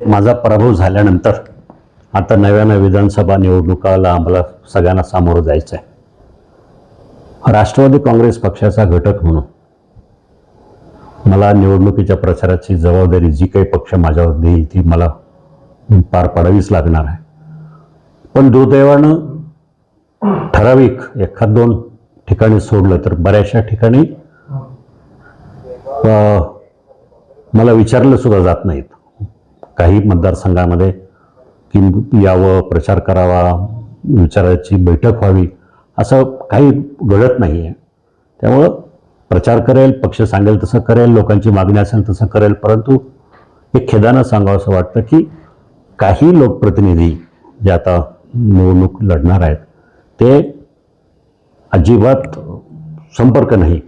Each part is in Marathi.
माझा पराभव झाल्यानंतर आता नव्यानं विधानसभा निवडणुकाला आम्हाला सगळ्यांना सामोरं जायचं आहे राष्ट्रवादी काँग्रेस पक्षाचा घटक म्हणून मला निवडणुकीच्या प्रचाराची जबाबदारी जी काही पक्ष माझ्यावर देईल ती मला पार पाडावीच लागणार आहे. पण दुर्दैवानं ठराविक एखाद दोन ठिकाणी सोडलं तर बऱ्याचशा ठिकाणी मला विचारलं सुद्धा जात नाहीत. काही मतदारसंघामध्ये की यावं प्रचार करावा विचाराची बैठक व्हावी असं काही घडत नाही आहे त्यामुळं प्रचार करेल पक्ष सांगेल तसं करेल लोकांची मागणी असेल तसं करेल परंतु हे खेदानं सांगावं असं वाटतं की काही लोकप्रतिनिधी जे आता निवडणूक लढणार आहेत ते अजिबात संपर्क नाही.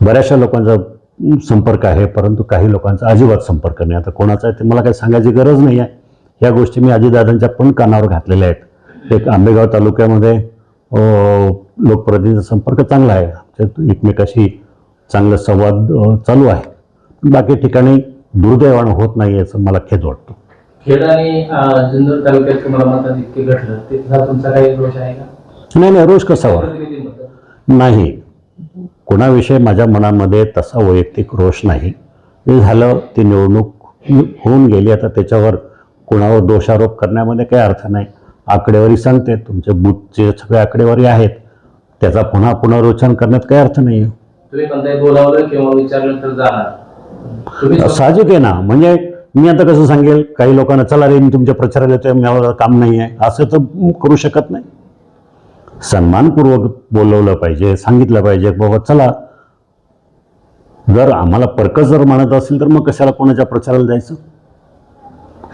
बऱ्याचशा लोकांचा संपर्क आहे परंतु काही लोकांचा अजिबात संपर्क नाही. आता कोणाचा आहे ते मला काही सांगायची गरज नाही आहे. या गोष्टी मी अजितदादांच्या पण कानावर घातलेल्या आहेत. एक आंबेगाव तालुक्यामध्ये लोकप्रतिनिधीचा संपर्क चांगला आहे. एकमेकाशी चांगला संवाद चालू आहे. बाकी ठिकाणी दुर्दैवानं होत नाही याचं मला खेद वाटतो. खेड आणि जुन्नर तालुक्यात तुम्हाला मतात इतके घडलं तुमचा काही दोष आहे का? नाही नाही कसावा प्रतिनिधींबद्दल. नाही. कोणाविषयी माझ्या मनामध्ये तसा वैयक्तिक रोष नाही. जे झालं ती निवडणूक होऊन गेली. आता त्याच्यावर कोणावर दोषारोप करण्यामध्ये काही अर्थ नाही. आकडेवारी सांगते तुमचे बूथचे सगळे आकडेवारी आहेत त्याचा पुन्हा पुनर्वचन करण्यात काही अर्थ नाही साहजिक आहे ना? म्हणजे मी आता कसं सांगेल काही लोकांना चला रे मी तुमच्या प्रचाराला काम नाही आहे असं तर करू शकत नाही. सन्मानपूर्वक बोलवलं पाहिजे सांगितलं पाहिजे बाबा चला. जर आम्हाला परकस जर मानत असेल तर मग कशाला कोणाच्या प्रचाराला जायचं?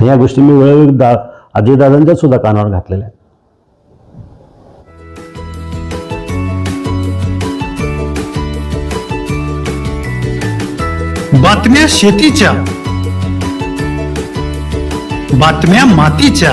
या गोष्टी मी वेळोवेळी दा अजयदादांच्या सुद्धा कानावर घातलेल्या आहेत. बातम्या शेतीच्या बातम्या मातीच्या